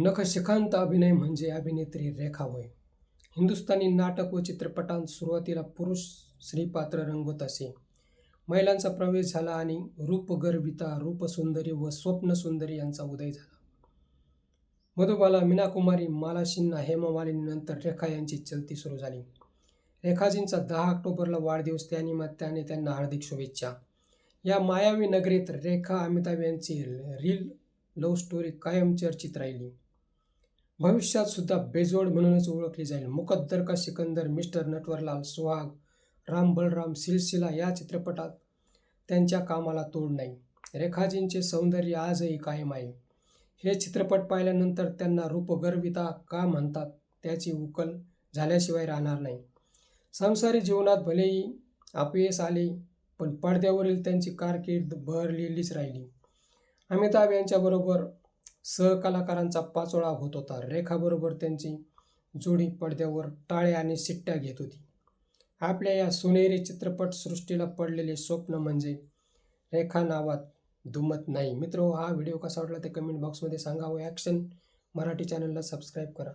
नखशिखांत अभिनय म्हणजे अभिनेत्री रेखा होय. हिंदुस्थानी नाटक व चित्रपटांत सुरुवातीला पुरुष स्त्रीपात्र रंगवत असे. महिलांचा प्रवेश झाला आणि रूपगर्विता रूपसुंदरी व स्वप्नसुंदरी यांचा उदय झाला. मधुबाला मीनाकुमारी माला सिन्हा हेमा नंतर रेखा यांची चलती सुरू झाली. रेखाजींचा दहा ऑक्टोबरला वाढदिवस त्यानिमित्ताने त्यांना हार्दिक शुभेच्छा. या मायावी नगरीत रेखा अमिताभ यांची रील लव्ह स्टोरी कायम चर्चित राहिली. भविष्यात सुद्धा बेजोड म्हणूनच ओळखली जाईल. मुकद्दर का सिकंदर मिस्टर नटवरलाल सुहाग राम बलराम सिलसिला या चित्रपटात त्यांच्या कामाला तोड नाही. रेखाजींचे सौंदर्य आजही कायम आहे. हे चित्रपट पाहिल्यानंतर त्यांना रूपगर्विता का म्हणतात त्याची उकल झाल्याशिवाय राहणार नाही. संसारी जीवनात भलेही अपयश आले पण पडद्यावरील त्यांची कारकीर्द बहरलेलीच राहिली. अमिताभ यांच्याबरोबर सहकलाकारांचा पाचोळा होत होता. रेखाबरोबर त्यांची जोडी पडद्यावर टाळ्या आणि सिट्ट्या घेत होती. आपल्या या सोनेरी चित्रपटसृष्टीला पडलेले स्वप्न म्हणजे रेखा नावात दुमत नाही. मित्र हा व्हिडिओ कसा वाटला ते कमेंट बॉक्समध्ये सांगा व ॲक्शन मराठी चॅनलला सबस्क्राईब करा.